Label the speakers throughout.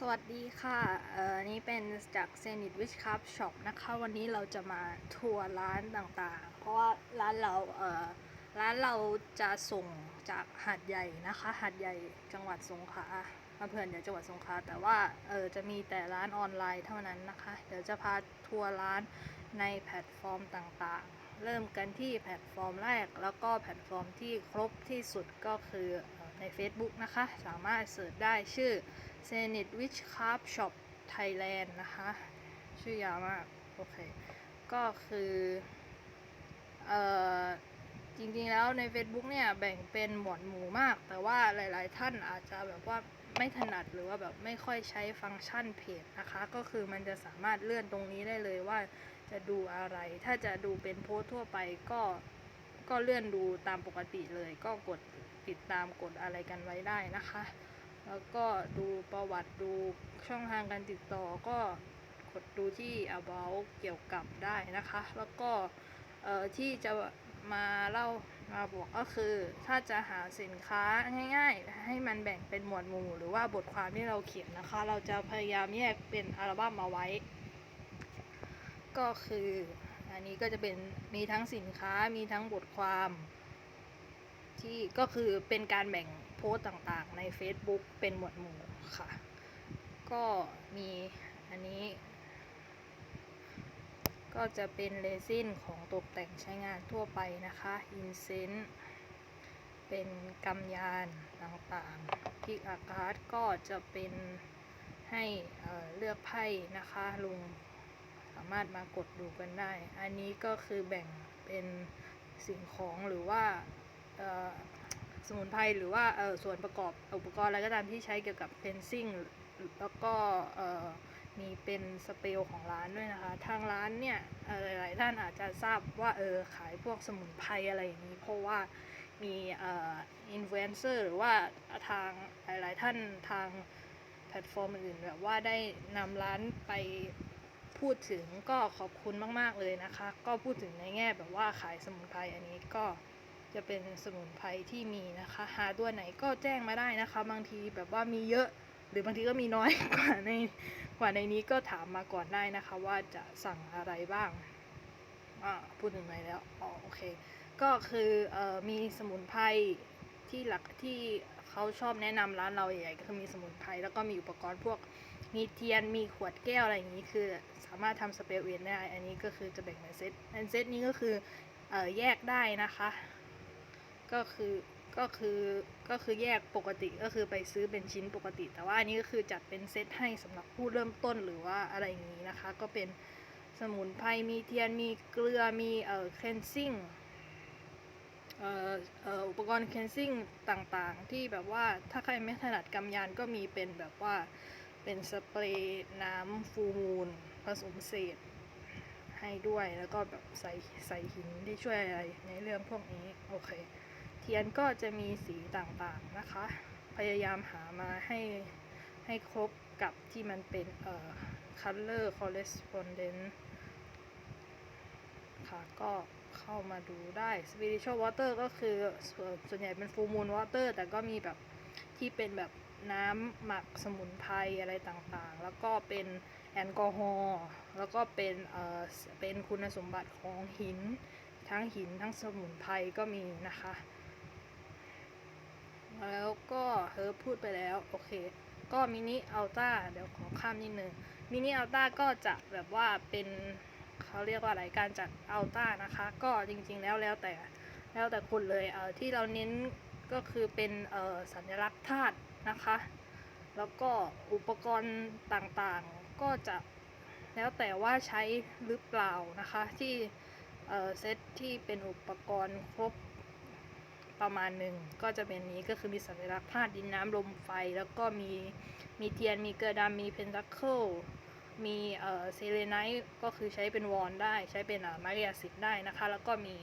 Speaker 1: สวัสดีค่ะ เอ่อ นี่เป็นจาก Zenit Witch Cup Shop นะคะ วันนี้เราจะมาทัวร์ร้านต่างๆ เพราะว่าร้านเรา เอ่อ ร้านเราจะส่งจากหาดใหญ่นะคะ หาดใหญ่จังหวัดสงขลาอำเภอเดี๋ยวจังหวัดสงขลา แต่ว่า เออ จะมีแต่ร้านออนไลน์เท่านั้นนะคะ เดี๋ยวจะพาทัวร์ร้านในแพลตฟอร์มต่างๆ เริ่มกันที่แพลตฟอร์มแรก แล้วก็แพลตฟอร์มที่ครบที่สุดก็คือเอ่อใน Facebook นะคะ สามารถเสิร์ชได้ชื่อ Zenit Witch Craft Shop Thailand นะคะ ชื่อยาวมาก โอเค ก็คือ เอ่อ จริงๆแล้วใน Facebook เนี่ย แบ่งเป็นหมวดหมู่มาก แต่ว่าหลายๆท่านอาจจะแบบว่าไม่ถนัดหรือว่าแบบไม่ค่อยใช้ฟังก์ชันเพจนะคะ ก็คือมันจะสามารถเลื่อนตรงนี้ได้เลยว่าจะดูอะไร ถ้าจะดูเป็นโพสทั่วไปก็ก็เลื่อนดูตามปกติเลย ก็กดติดตามกดอะไรกันไว้ได้นะคะ แล้วก็ดูประวัติดูช่องทางการติดต่อก็กดดูที่ about เกี่ยวกับได้นะคะ แล้วก็ที่จะมาเล่ามาบอกก็คือ ถ้าจะหาสินค้าง่ายๆ ให้มันแบ่งเป็นหมวดหมู่ หรือว่าบทความที่เราเขียนนะคะ เราจะพยายามแยกเป็นอัลบั้มมาไว้ ก็คืออันนี้ก็จะเป็นมีทั้งสินค้ามีทั้งบทความ ที่ก็คือเป็นการแบ่ง พสต์ต่างๆ ใน Facebook เป็นหมวดหมู่ค่ะ ก็มีอันนี้ ก็จะเป็นเรซินของตกแต่งใช้งานทั่วไปนะคะอินเซนต์เป็นกำยานต่างๆพิกอากาศก็จะเป็นให้เเลือกไพ่นะคะลุงสามารถมากดดูกันได้ อันนี้ก็คือแบ่งเป็นสิ่งของหรือว่า สมุนไพรหรือว่าส่วนประกอบอุปกรณ์อะไรก็ตามที่ใช้เกี่ยวกับเพนซิ่งแล้วก็มีเป็นสเปรย์ของร้านด้วยนะคะ ทางร้านเนี่ยหลายๆท่านอาจจะทราบว่าเออขายพวกสมุนไพรอะไรอย่างนี้เพราะว่ามีเอออินฟลูเอนเซอร์หรือว่าทางหลายๆท่านทางแพลตฟอร์มอื่นแบบว่าได้นำร้านไปพูดถึงก็ขอบคุณมาก ๆ เลยนะคะ ก็พูดถึงในแง่แบบว่าขายสมุนไพรอันนี้ก็ จะเป็นสมุนไพรที่มีนะคะ หาตัวไหนก็แจ้งมาได้นะคะ บางทีแบบว่ามีเยอะ หรือบางทีก็มีน้อยกว่าในกว่าในนี้ก็ถามมาก่อนได้นะคะ ว่าจะสั่งอะไรบ้างอ่าพูดถึงไหนแล้วอ๋อโอเค ก็คือเอ่อมีสมุนไพรที่หลักที่เขาชอบแนะนำร้านเราใหญ่ก็คือมีสมุนไพรแล้วก็มีอุปกรณ์พวกมีเทียนมีขวดแก้วอะไรอย่างนี้คือสามารถทำสเปรย์เวนได้ อันนี้ก็คือจะแบ่งเป็นเซตอันเซตนี้ก็คือออแยกได้นะคะ ก็คือก็คือก็คือแยกปกติก็คือไปซื้อเป็นชิ้นปกติ แต่ว่าอันนี้ก็คือจัดเป็นเซตให้สำหรับผู้เริ่มต้นหรือว่าอะไรอย่างนี้นะคะ ก็เป็นสมุนไพรมีเทียนมีเกลือมีเอ่อ cleansing เอ่อเอ่ออุปกรณ์ cleansing ต่างๆ ที่แบบว่าถ้าใครไม่ถนัดกำยานก็มีเป็นแบบว่าเป็นสเปรย์น้ำฟูมูลผสมเศษให้ด้วยแล้วก็แบบใส่ใส่หินที่ช่วยอะไรในเรื่องพวกนี้ โอเค เทียนก็จะมีสีต่างๆนะคะ พยายามหามาให้ให้ครบกับที่มันเป็นเอ่อ color correspondent ค่ะก็เข้ามาดูได้ spiritual water ก็คือส่วนส่วนใหญ่เป็น full moon water แต่ก็มีแบบที่เป็นแบบน้ำหมักสมุนไพรอะไรต่างๆ แล้วก็เป็นแอลกอฮอล์ แล้วก็เป็นเอ่อเป็นคุณสมบัติของหิน ทั้งหินทั้งสมุนไพรก็มีนะคะ แล้วก็เฮิร์บพูดไปแล้ว โอเค ก็มินิอัลต้าเดี๋ยวขอข้ามนิดนึงมินิอัลต้าก็จะแบบว่าเป็นเขาเรียกว่าอะไรการจัดอัลต้านะคะ ก็จริงๆแล้วแล้วแต่แล้วแต่คนเลยเอ่อที่เราเน้นก็คือเป็นเอ่อสัญลักษณ์ธาตุนะคะ แล้วก็อุปกรณ์ต่างๆก็จะแล้วแต่ว่าใช้หรือเปล่านะคะที่เออเซตที่เป็นอุปกรณ์ครบ ประมาณหนึ่งก็จะเป็นนี้ก็คือมีสัญลักษณ์ธาตุดินน้ำลมไฟ แล้วก็มีมีเทียนมีเกลือดำมีเพนทัคเคิลมีเอ่อเซเลไนท์ก็คือใช้เป็นวอนได้ใช้เป็นอ่าไม้กายสิทธิ์ได้นะคะ แล้วก็มี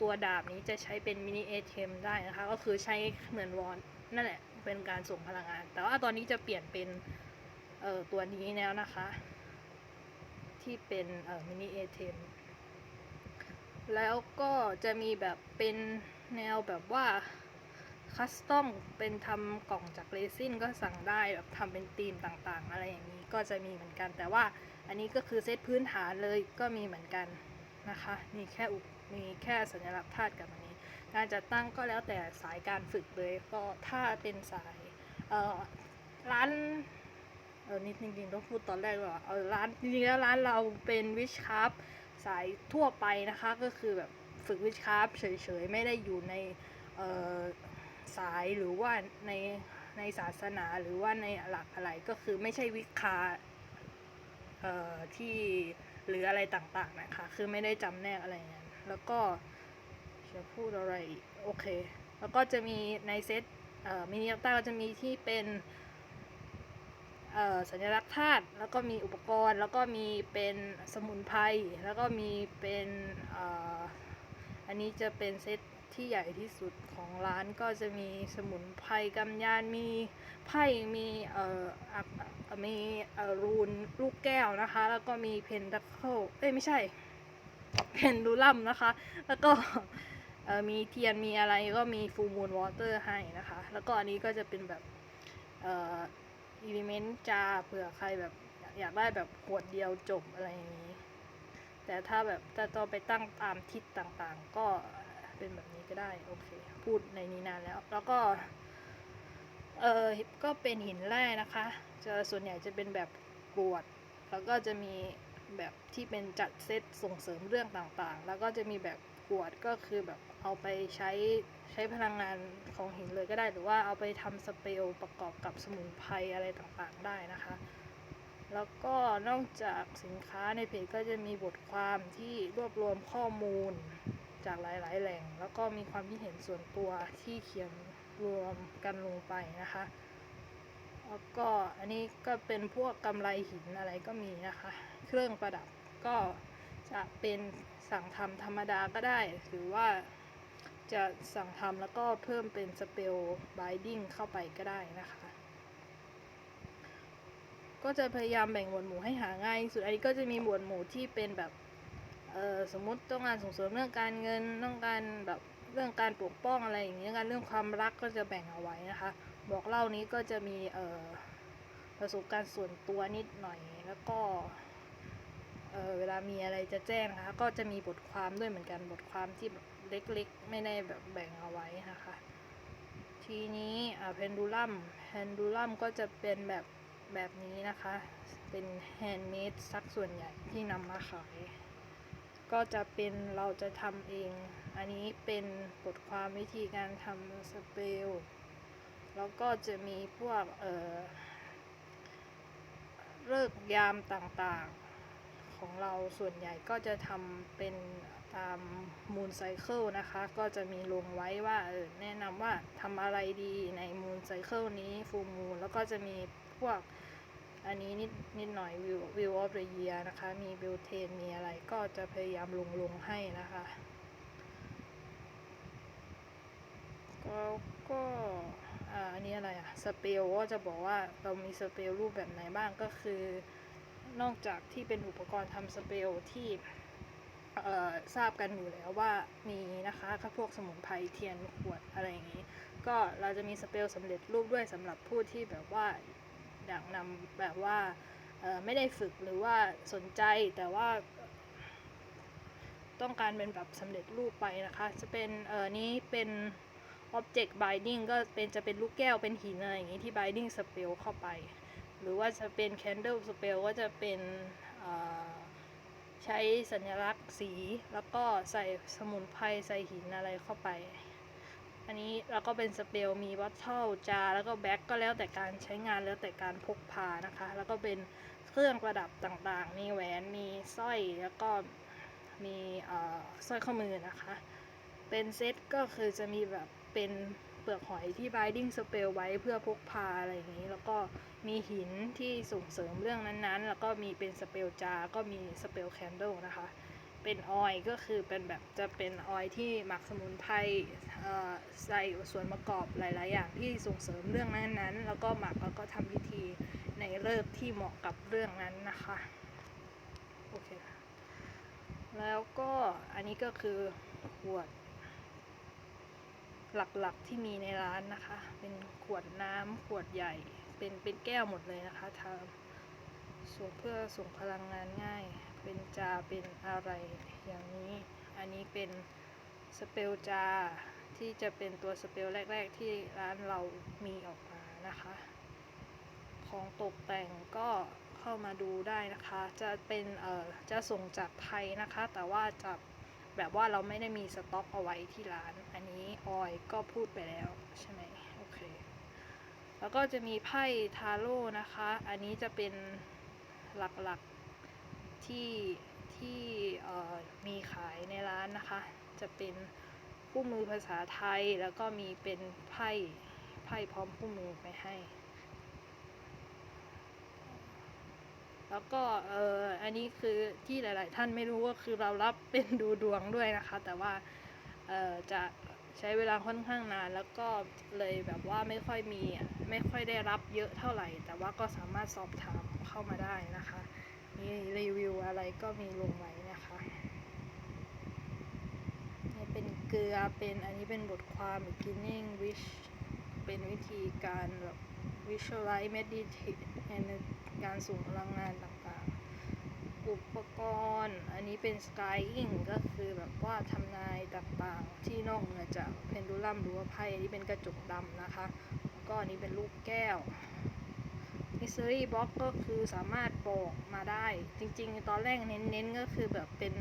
Speaker 1: ตัวดาบนี้จะใช้เป็นมินิเอเทมได้นะคะ ก็คือใช้เหมือนวอนนั่นแหละเป็นการส่งพลังงาน แต่ว่าตอนนี้จะเปลี่ยนเป็นเอ่อตัวนี้แล้วนะคะ ที่เป็นเอ่อมินิเอเทมแล้วก็จะมีแบบเป็น แนวแบบว่าคัสตอมเป็นทำกล่องจากเรซินก็สั่งได้แบบทำเป็นธีมต่างๆ อะไรอย่างนี้ก็จะมีเหมือนกัน แต่ว่าอันนี้ก็คือเซตพื้นฐานเลยก็มีเหมือนกันนะคะมีแค่อุปมีแค่สัญลักษณ์ธาตุกับอันนี้การจัดตั้งก็แล้วแต่สายการฝึกเลยก็ถ้าเป็นสายเอ่อร้านเออนี่จริงๆต้องพูดตอนแรกว่าเออร้านจริงๆแล้วร้านเราเป็นวิชคราฟสายทั่วไปนะคะก็คือแบบ ฝึกวิชคราเฉยๆ ไม่ได้อยู่ในสายหรือว่าในในศาสนาหรือว่าในหลักอะไรก็คือไม่ใช่วิคาที่หรืออะไรต่างๆนะคะ คือไม่ได้จำแนกอะไรอย่างนั้นแล้วก็จะพูดอะไรโอเค แล้วก็จะมีในเซตมินิอัลต้าก็จะมีที่เป็นสัญลักษณ์ธาตุแล้วก็มีอุปกรณ์ แล้วก็มีเป็นสมุนไพรแล้วก็มีเป็น อันนี้จะเป็นเซตที่ใหญ่ที่สุดของร้านก็จะมีสมุนไพรกำยานมีไพ่มีเอ่อมีเอ่อรูนลูกแก้วนะคะ แล้วก็มีเพนดัคเคิลเอ้ยไม่ใช่เพนดูลัมนะคะ แล้วก็เอ่อมีเทียนมีอะไรก็มีฟูมูลวอเตอร์ให้นะคะ แล้วก็อันนี้ก็จะเป็นแบบเอ่ออิเลเมนต์จาเผื่อใครแบบอยากได้แบบขวดเดียวจบอะไรอย่างนี้ แต่ถ้าแบบจะต้องไปตั้งตามทิศต่างๆ ก็เป็นแบบนี้ก็ได้ โอเค พูดในนี้นานแล้ว แล้วก็เออก็เป็นหินแร่นะคะจะส่วนใหญ่จะเป็นแบบกรวด แล้วก็จะมีแบบที่เป็นจัดเซตส่งเสริมเรื่องต่างๆ แล้วก็จะมีแบบกรวดก็คือแบบเอาไปใช้ใช้พลังงานของหินเลยก็ได้ หรือว่าเอาไปทำสเปรย์ประกอบกับสมุนไพรอะไรต่างๆได้นะคะ แล้วก็นอกจากสินค้าในเพจก็จะมีบทความที่รวบรวมข้อมูลจากหลาย ๆ แหล่ง แล้วก็มีความคิดเห็นส่วนตัวที่เขียนรวมกันลงไปนะคะ แล้วก็อันนี้ก็เป็นพวกกำไรหินอะไรก็มีนะคะ เครื่องประดับก็จะเป็นสั่งทำธรรมดาก็ได้ หรือว่าจะสั่งทำแล้วก็เพิ่มเป็นสเปลบายดิ้งเข้าไปก็ได้นะคะ ก็จะพยายามแบ่งหมวดหมู่ให้หาง่ายสุด อันนี้ก็จะมีหมวดหมู่ที่เป็นแบบเออสมมุติต้องการส่งเสริมเรื่องการเงินต้องการแบบเรื่องการปกป้องอะไรอย่างเงี้ยการเรื่องความรักก็จะแบ่งเอาไว้นะคะ บอกเล่านี้ก็จะมีเอ่อประสบการณ์ส่วนตัวนิดหน่อยแล้วก็เออเวลามีอะไรจะแจ้งนะคะ ก็จะมีบทความด้วยเหมือนกันบทความที่เล็กๆ ไม่ได้แบบแบ่งเอาไว้นะคะ ทีนี้อ่าเพนดูลัมเพนดูลัมก็จะเป็นแบบ แบบนี้นะคะ เป็นแฮนด์เมดซักส่วนใหญ่ที่นำมาขาย ก็จะเป็นเราจะทำเอง อันนี้เป็นบทความวิธีการทำสเปรย์แล้วก็จะมีพวก เอ่อเลิกยามต่างๆของเราส่วนใหญ่ก็จะทำเป็นตามมูนไซเคิลนะคะ ก็จะมีลงไว้ว่าเออแนะนำว่าทำอะไรดีในมูนไซเคิลนี้ฟูมูนแล้วก็จะมีพวก อันนี้นิดนิดหน่อยวิววิวออฟเดอะเยียนะคะ มีบิลเทนมีอะไรก็จะพยายามลงลงให้นะคะแล้วก็อันนี้อะไรอะสเปลก็จะบอกว่าเรามีสเปลรูปแบบไหนบ้างก็คือนอกจากที่เป็นอุปกรณ์ทำสเปลที่ทราบกันอยู่แล้วว่ามีนะคะก็พวกสมุนไพรเทียนขวดอะไรอย่างนี้ ก็เราจะมีสเปลสำเร็จรูปด้วยสำหรับผู้ที่แบบว่า อยากนำแบบว่าไม่ได้ฝึกหรือว่าสนใจแต่ว่า ต้องการเป็นแบบสำเร็จรูปไปนะคะ จะเป็นเออนี้เป็น object binding ก็เป็นจะเป็นลูกแก้วเป็นหินอะไรอย่างนี้ที่ binding spell เข้าไป หรือว่าจะเป็น candle spell ก็จะเป็นใช้สัญลักษณ์สี แล้วก็ใส่สมุนไพรใส่หินอะไรเข้าไป อันนี้แล้วก็เป็นสเปลมีวัตเทิลจาแล้วก็แบ็กก็แล้วแต่การใช้งานแล้วแต่การพกพานะคะ แล้วก็เป็นเครื่องประดับต่างๆ มีแหวนมีสร้อยแล้วก็มีสร้อยข้อมือนะคะ เป็นเซตก็คือจะมีแบบเป็นเปลือกหอยที่ binding spell ไว้เพื่อพกพาอะไรอย่างนี้ แล้วก็มีหินที่ส่งเสริมเรื่องนั้นๆ แล้วก็มีเป็นสเปลจาก็มีสเปลแคนเดลนะคะ เป็นออยก็คือเป็นแบบจะเป็นออยที่หมักสมุนไพรใส่ส่วนประกอบหลาย ๆ อย่างที่ส่งเสริมเรื่องนั้นๆ แล้วก็หมักแล้วก็ทำพิธีในเลิกษ์ที่เหมาะกับเรื่องนั้นนะคะโอเคแล้วก็อันนี้ก็คือขวด หลัก ๆ ที่มีในร้านนะคะ เป็นขวดน้ำขวดใหญ่ เป็นเป็นแก้วหมดเลยนะคะทำส่งเพื่อส่งพลังงานง่าย เป็นจาเป็นอะไรอย่างนี้ อันนี้เป็นสเปลจาที่จะเป็นตัวสเปลแรก ๆ ที่ร้านเรามีออกมานะคะ ของตกแต่งก็เข้ามาดูได้นะคะ จะเป็นเอ่อจะส่งจากไทยนะคะ แต่ว่าจะแบบว่าเราไม่ได้มีสต็อกเอาไว้ที่ร้าน อันนี้ออยก็พูดไปแล้วใช่ไหมโอเค แล้วก็จะมีไพ่ทาโร่นะคะ อันนี้จะเป็นหลักๆ ที่ที่มีขายในร้านนะคะ จะเป็นคู่มือภาษาไทยแล้วก็มีเป็นไพ่ไพ่พร้อมคู่มือไปให้ แล้วก็เอออันนี้คือที่หลาย ๆ ท่านไม่รู้ก็คือเรารับเป็นดูดวงด้วยนะคะ แต่ว่าเออจะใช้เวลาค่อนข้างนานแล้วก็เลยแบบว่าไม่ค่อยมีไม่ค่อยได้รับเยอะเท่าไหร่ แต่ว่าก็สามารถสอบถามเข้ามาได้นะคะ มีรีวิวอะไรก็มีลงไว้นะคะนี่เป็นเกลือเป็นอันนี้เป็นบทความ beginning wish เป็นวิธีการแบบ visualize meditate ในการส่งพลังงานต่างๆ อุปกรณ์ อันนี้เป็น skying ก็คือแบบว่าทำนายต่างๆ ที่นอกเหนือจากเพนดูลัมหรือว่าไพ่อันนี้เป็นกระจกดำนะคะ ก็อันนี้เป็นลูกแก้ว mystery box ก็คือสามารถบอกมาได้ จริงๆ ตอนแรกเน้นๆ ก็คือแบบเป็น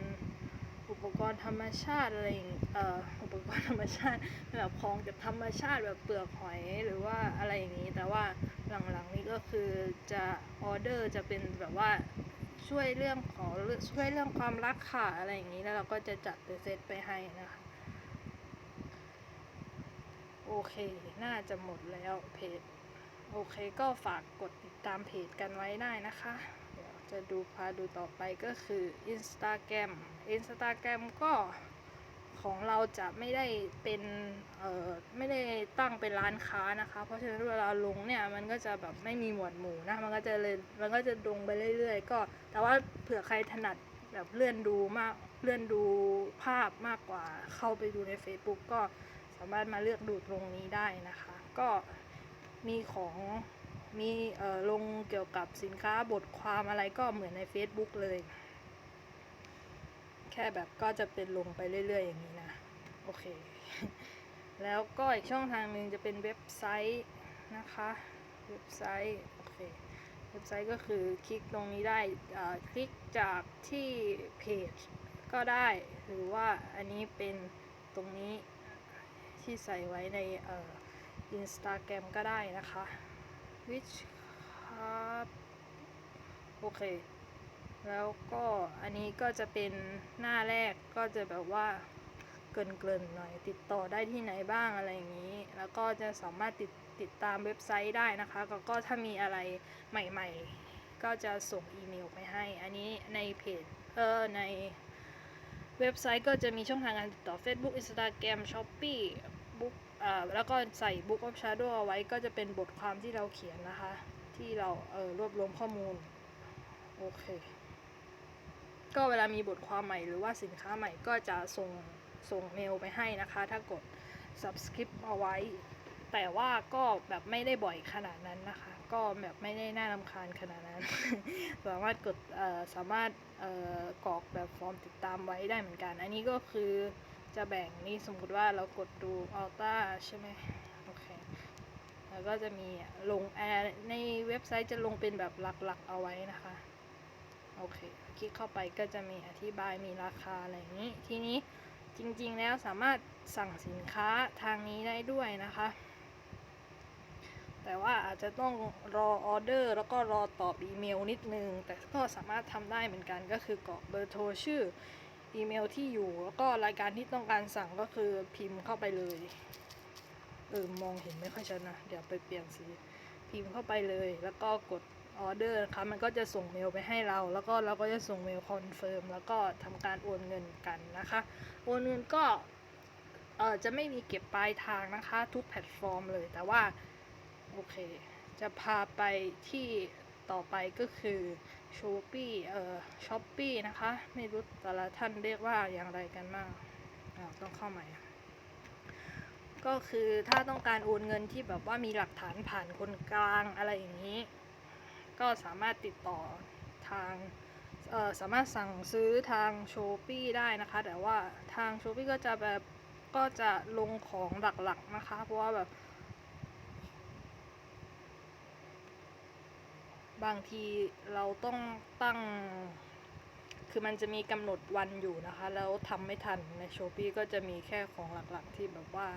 Speaker 1: อุปกรณ์ธรรมชาติอะไรอย่างเอ่ออุปกรณ์ธรรมชาติแบบของจากธรรมชาติแบบเปลือกหอยหรือว่าอะไรอย่างนี้ แต่ว่าหลังๆนี้ก็คือจะออเดอร์จะเป็นแบบว่าช่วยเรื่องของช่วยเรื่องความรักค่ะอะไรอย่างนี้แล้วเราก็จะจัดเป็นเซตไปให้นะคะ โอเค น่าจะหมดแล้วเพจ โอเคก็ฝากกดติดตามเพจกันไว้ได้นะคะ เดี๋ยวจะดูพาดูต่อไปก็คือ Instagram Instagram ก็ของเราจะไม่ได้เป็น เอ่อ ไม่ได้ตั้งเป็นร้านค้านะคะ เพราะฉะนั้นเวลาลงเนี่ยมันก็จะแบบไม่มีหมวดหมู่นะ มันก็จะเลย มันก็จะลงไปเรื่อยๆ ก็ แต่ว่าเผื่อใครถนัดแบบเลื่อนดูมาก เลื่อนดูภาพมากกว่า เข้าไปดูใน Facebook ก็สามารถมาเลือกดูตรงนี้ได้นะคะ ก็ มีของมีเอ่อลงเกี่ยวกับสินค้าบทความอะไรก็เหมือนใน Facebook เลย แค่แบบก็จะเป็นลงไปเรื่อย ๆ อย่างนี้นะ โอเค แล้วก็อีกช่องทางหนึ่งจะเป็นเว็บไซต์นะคะ เว็บไซต์โอเคเว็บไซต์ก็คือคลิกตรงนี้ได้อ่าคลิกจากที่เพจก็ได้หรือว่าอันนี้เป็นตรงนี้ที่ใส่ไว้ในเอ่อ Instagram ก็ได้นะคะ which ครับโอเค แล้วก็อันนี้ก็จะเป็นหน้าแรกก็จะแบบว่าเกรินๆหน่อย ติดต่อได้ที่ไหนบ้างอะไรอย่างนี้ แล้วก็จะสามารถติดติดตามเว็บไซต์ได้นะคะแล้วก็ถ้ามีอะไรใหม่ๆ ก็จะส่งอีเมลไปให้ อันนี้ในเพจเออในเว็บไซต์ก็จะมีช่องทางการติดต่อ Facebook Instagram Shopee บุ๊กอ่า แล้วก็ใส่ Book of Shadow เอาไว้ก็จะเป็นบทความที่เราเขียนนะคะ ที่เราเออรวบรวมข้อมูล โอเค ก็เวลามีบทความใหม่หรือว่าสินค้าใหม่ก็จะส่งส่งเมลไปให้นะคะ ถ้ากด subscribe เอาไว้ แต่ว่าก็แบบไม่ได้บ่อยขนาดนั้นนะคะ ก็แบบไม่ได้น่ารำคาญขนาดนั้น สามารถกดสามารถกรอกแบบฟอร์มติดตามไว้ได้เหมือนกัน อันนี้ก็คือ จะแบ่งนี่สมมติว่าเรากดดู Alta ใช่ไหมโอเคแล้วก็จะมีลงแอร์ในเว็บไซต์จะลงเป็นแบบหลักๆเอาไว้นะคะ โอเค คลิกเข้าไปก็จะมีอธิบายมีราคาอะไรอย่างนี้ ทีนี้จริงๆแล้วสามารถสั่งสินค้าทางนี้ได้ด้วยนะคะ แต่ว่าอาจจะต้องรอออเดอร์แล้วก็รอตอบอีเมลนิดนึง แต่ก็สามารถทำได้เหมือนกันก็คือกรอกเบอร์โทรชื่อ อีเมลที่อยู่ แล้วก็รายการที่ต้องการสั่งก็คือพิมพ์เข้าไปเลยเออมองเห็นไม่ค่อยชัดนะเดี๋ยวไปเปลี่ยนสีพิมพ์เข้าไปเลย แล้วก็กดออเดอร์นะคะมันก็จะส่งเมลไปให้เรา แล้วก็เราก็จะส่งเมลคอนเฟิร์มแล้วก็ทำการโอนเงินกันนะคะ โอนเงินก็เออจะไม่มีเก็บปลายทางนะคะ ทุกแพลตฟอร์มเลย แต่ว่า โอเค จะพาไปที่ต่อไปก็คือ s h o p e e เอ่อ s h o p e e นะคะ ไม่รู้แต่ละท่านเรียกว่าอย่างไรกันบ้างอ่าต้องเข้าใหม่ก็คือถ้าต้องการโอนเงินที่แบบว่ามีหลักฐานผ่านคนกลางอะไรอย่างนี้ ก็สามารถติดต่อทางเอ่อสามารถสั่งซื้อทางโชปี้ได้นะคะ แต่ว่าทางโชปี้ก็จะแบบก็จะลงของหลักๆนะคะ เพราะว่าแบบ บางทีเราต้องตั้ง คือมันจะมีกำหนดวันอยู่นะคะ แล้วทำไม่ทันในโชปี้ก็จะมีแค่ของหลักๆที่แบบว่า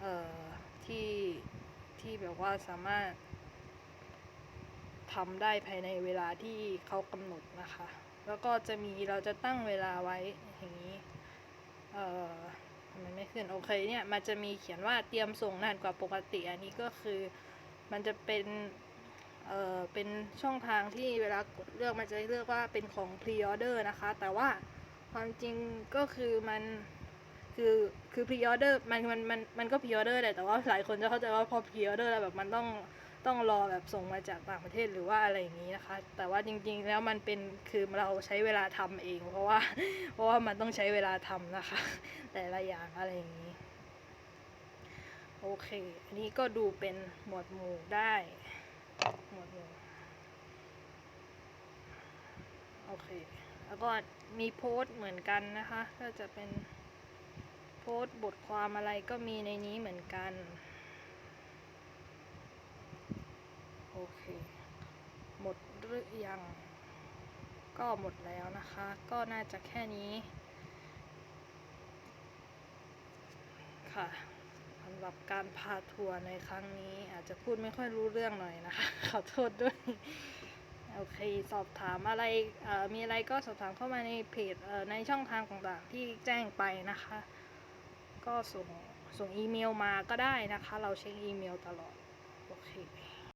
Speaker 1: เอ่อ ที่ ที่แบบว่าสามารถทำได้ภายในเวลาที่เขากำหนดนะคะ แล้วก็จะมีเราจะตั้งเวลาไว้อย่างนี้ เอ่อทำไมไม่ขึ้น โอเคเนี่ย มันจะมีเขียนว่าเตรียมส่งนานกว่าปกติ อันนี้ก็คือมันจะเป็น เออเป็นช่องทางที่เวลากดเลือกมันจะเลือกว่าเป็นของ pre order นะคะ แต่ว่าความจริงก็คือมันคือคือ pre order มันมันมันมันก็ pre order แหละแต่ว่าหลายคนจะเข้าใจว่าพอ pre order แล้วแบบมันต้องต้องรอแบบส่งมาจากต่างประเทศหรือว่าอะไรอย่างนี้นะคะ แต่ว่าจริงๆแล้วมันเป็นคือเราใช้เวลาทำเอง เพราะว่าเพราะว่ามันต้องใช้เวลาทำนะคะ แต่ละอย่างอะไรอย่างนี้ โอเค อันนี้ก็ดูเป็นหมวดหมู่ได้ หมดหมู่โอเค แล้วก็มีโพสต์เหมือนกันนะคะ ก็จะเป็นโพสต์บทความอะไรก็มีในนี้เหมือนกัน โอเค หมดหรือยัง ก็หมดแล้วนะคะ ก็น่าจะแค่นี้ ค่ะำหรับการพาทัวร์ในครั้งนี้ อาจจะพูดไม่ค่อยรู้เรื่องหน่อยนะคะ ขอโทษด้วย โอเค สอบถามอะไรมีอะไรก็สอบถามเข้ามาในเพจในช่องทางต่างๆที่แจ้งไปนะคะ ก็ส่งส่งอีเมลมาก็ได้นะคะ เราเช็คอีเมลตลอด โอเค